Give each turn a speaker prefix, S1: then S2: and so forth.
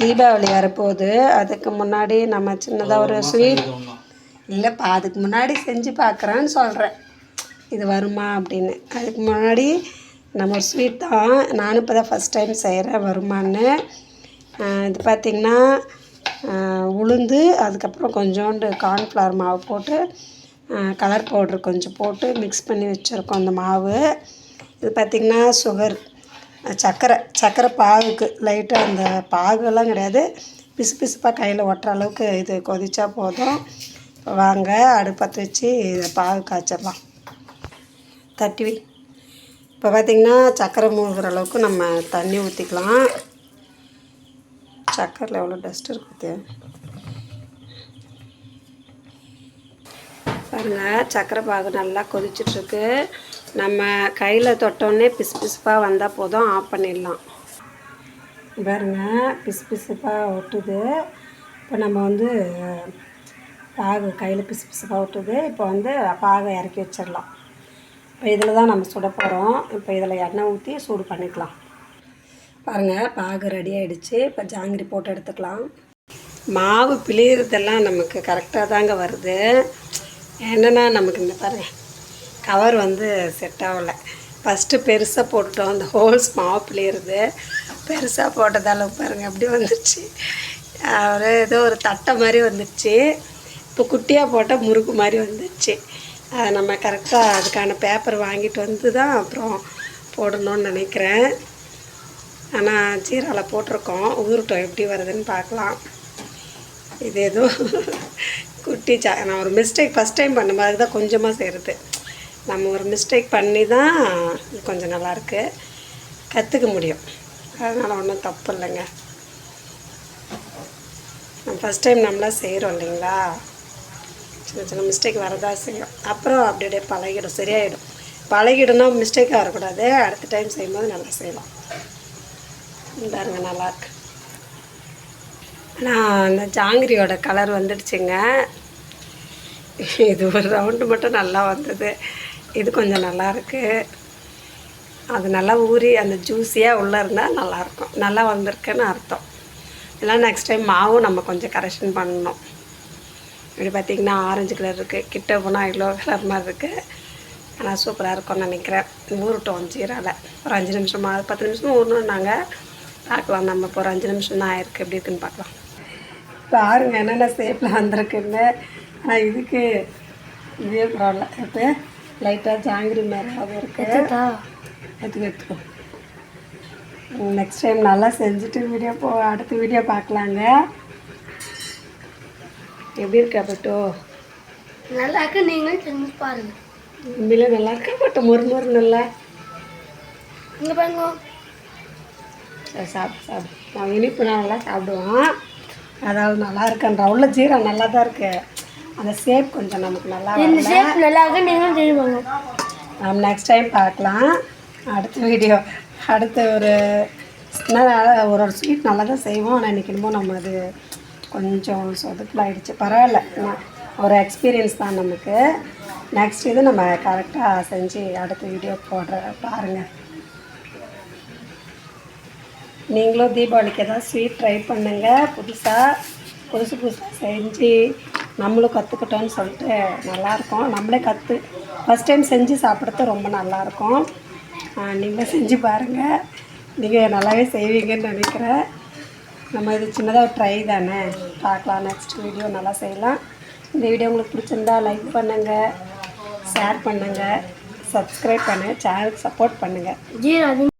S1: தீபாவளி வரப்போகுது. அதுக்கு முன்னாடி நம்ம சின்னதாக ஒரு ஸ்வீட் இல்லைப்பா அதுக்கு முன்னாடி செஞ்சு பார்க்குறேன்னு சொல்கிறேன் இது வருமா அப்படின்னு. அதுக்கு முன்னாடி நம்ம ஒரு ஸ்வீட் தான். நானும் இப்போ தான் ஃபஸ்ட் டைம் செய்கிறேன் வருமான்னு இது பார்த்திங்கன்னா உளுந்து அதுக்கப்புறம் கொஞ்சோண்டு கார்ன்ஃப்ளவர் மாவு போட்டு கலர் பவுட்ரு கொஞ்சம் போட்டு மிக்ஸ் பண்ணி வச்சுருக்கோம் அந்த மாவு. இது பார்த்திங்கன்னா சுகர் சர்க்கரை சர்க்கரை பாகுக்கு லைட்டாக அந்த பாகுலாம் கிடையாது. பிசு பிசுப்பாக கையில் ஒட்டுற அளவுக்கு இது கொதித்தா போதும். வாங்க அடுப்பத்தை வச்சு இதை பாகு காய்ச்சிடலாம். தட்டி இப்போ பார்த்திங்கன்னா சர்க்கரை மூழ்கிற அளவுக்கு நம்ம தண்ணி ஊற்றிக்கலாம் சர்க்கரையில் எவ்வளோ டஸ்ட் இருக்குது பாருங்கள் சர்க்கரை பாகு நல்லா கொதிச்சிட்ருக்கு நம்ம கையில் தொட்டோடனே பிசு பிசுப்பாக வந்தால் போதும். ஆஃப் பண்ணிடலாம். பாருங்க பிசு பிசுப்பாக ஒட்டுது. இப்போ நம்ம வந்து பாகு கையில் பிசு பிசுப்பாக ஒட்டுது. இப்போ வந்து பாகை இறக்கி வச்சிடலாம். இப்போ இதில் தான் நம்ம சுட போகிறோம் இப்போ இதில் எண்ணெய் ஊற்றி சூடு பண்ணிக்கலாம். பாருங்கள் பாகு ரெடி ஆகிடுச்சு இப்போ ஜாங்கிரி போட்டு எடுத்துக்கலாம். மாவு பிழியறதெல்லாம் நமக்கு கரெக்டாக தாங்க வருது. என்னென்னா நமக்கு இந்த பாருங்கள் கவர் வந்து செட் ஆகலை. ஃபஸ்ட்டு பெருசாக போட்டுட்டோம். அந்த ஹோல்ஸ் மாவு பெருசாக போட்டதால பாருங்கள் எப்படி வந்துடுச்சு ஒரு ஏதோ ஒரு தட்டை மாதிரி வந்துடுச்சு இப்போ குட்டியாக போட்டால் முறுக்கு மாதிரி வந்துடுச்சு அதை நம்ம கரெக்டாக அதுக்கான பேப்பர் வாங்கிட்டு வந்து தான் அப்புறம் போடணும்னு நினைக்கிறேன். ஆனால் ஜீரால போட்டிருக்கோம். ஊருட்டம் எப்படி வருதுன்னு பார்க்கலாம். இது ஏதோ குட்டி சா நான் ஒரு மிஸ்டேக் ஃபஸ்ட் டைம் பண்ணும்போது தான் கொஞ்சமாக செய்கிறது நம்ம ஒரு மிஸ்டேக் பண்ணி தான் கொஞ்சம் நல்லாயிருக்கு கற்றுக்க முடியும். அதனால் ஒன்றும் தப்பு இல்லைங்க. நம்ம ஃபஸ்ட் டைம் நம்மளாம் செய்கிறோம் இல்லைங்களா? சின்ன சின்ன மிஸ்டேக் வரதா செய்யும். அப்புறம் அப்படி அப்படியே பழகிடும். சரியாயிடும். பழகிடும்னா மிஸ்டேக்காக வரக்கூடாது. அடுத்த டைம் செய்யும்போது நல்லா செய்யலாம். பாருங்க நல்லாயிருக்கு ஆனால் அந்த ஜாங்கிரியோட கலர் வந்துடுச்சுங்க. இது ஒரு ரவுண்டு மட்டும் நல்லா வந்தது. இது கொஞ்சம் நல்லாயிருக்கு அது நல்லா ஊறி அந்த ஜூஸியாக உள்ளே இருந்தால் நல்லாயிருக்கும் நல்லா வந்திருக்குன்னு அர்த்தம். இல்லை நெக்ஸ்ட் டைம் மாவும் நம்ம கொஞ்சம் கரெக்ஷன் பண்ணணும். இப்படி பார்த்திங்கன்னா ஆரஞ்சு கலர் இருக்குது கிட்ட போனால் எல்லோ கலர் மாதிரி இருக்குது ஆனால் சூப்பராக இருக்கும்னு நினைக்கிறேன். ஊருட்டோம் ஜீரால ஒரு அஞ்சு நிமிஷமாக பத்து நிமிஷம் ஊறணுன்னாங்க பார்க்கலாம் நம்ம இப்போ ஒரு அஞ்சு நிமிஷம் தான் ஆயிருக்கு. எப்படி இருக்குன்னு பார்க்கலாம் பாருங்க என்னென்ன ஷேப்பில் வந்திருக்குன்னு. ஆனால் இதுக்கு இதே பரவாயில்ல இப்போ லைட்டாக ஜாங்கிரி மேலே இருக்குது எடுத்துக்கோ எடுத்துக்கோ நெக்ஸ்ட் டைம் நல்லா செஞ்சுட்டு வீடியோ போ அடுத்த வீடியோ பார்க்கலாங்க. எப்படி இருக்கா பட்டோ?
S2: நல்லா இருக்கு நீங்களும் செஞ்சு பாருங்க.
S1: உண்மையிலே நல்லா இருக்கா பட்டு மொறு மொறு நல்லா.
S2: இங்க பாருங்க.
S1: சரி, சாப்பிடு சாப்பிடு நான் இனிப்பு நல்லா சாப்பிடுவோம் அதாவது நல்லா இருக்குன்ற உள்ள ஜீரம் நல்லா தான் இருக்கு. அந்த ஷேப் கொஞ்சம் நமக்கு நல்லா
S2: இந்த ஷேப் நல்லா இருக்கு நீங்களும் பாருங்க
S1: நம்ம நெக்ஸ்ட் டைம் பார்க்கலாம். அடுத்த வீடியோ அடுத்த ஒரு ஒரு ஒரு ஸ்வீட் நல்லா தான் செய்வோம். ஆனால் இன்றைக்கி என்னமோ நம்ம அது கொஞ்சம் சொதுக்கலாயிடுச்சு பரவாயில்ல. ஒரு எக்ஸ்பீரியன்ஸ் தான் நமக்கு. நெக்ஸ்ட் இது நம்ம கரெக்டாக செஞ்சு அடுத்த வீடியோ போடுற பாருங்கள் நீங்களும் தீபாவளிக்கு ஏதாவது ஸ்வீட் ட்ரை பண்ணுங்கள் புதுசாக புதுசு புதுசாக செஞ்சு நம்மளும் கற்றுக்கிட்டோன்னு சொல்லிட்டு நல்லாயிருக்கும் நம்மளே கற்று ஃபஸ்ட் டைம் செஞ்சு சாப்பிட்றது ரொம்ப நல்லாயிருக்கும் நீங்கள் செஞ்சு பாருங்கள் நீங்கள் நல்லாவே செய்வீங்கன்னு நினைக்கிறேன். நம்ம இது சின்னதாக ட்ரை தானே? பார்க்கலாம். நெக்ஸ்ட் வீடியோ நல்லா செய்யலாம். இந்த வீடியோ உங்களுக்கு பிடிச்சிருந்தா லைக் பண்ணுங்கள் ஷேர் பண்ணுங்கள் சப்ஸ்கிரைப் பண்ணுங்கள் சேனலுக்கு சப்போர்ட் பண்ணுங்கள்
S2: ஜீரோ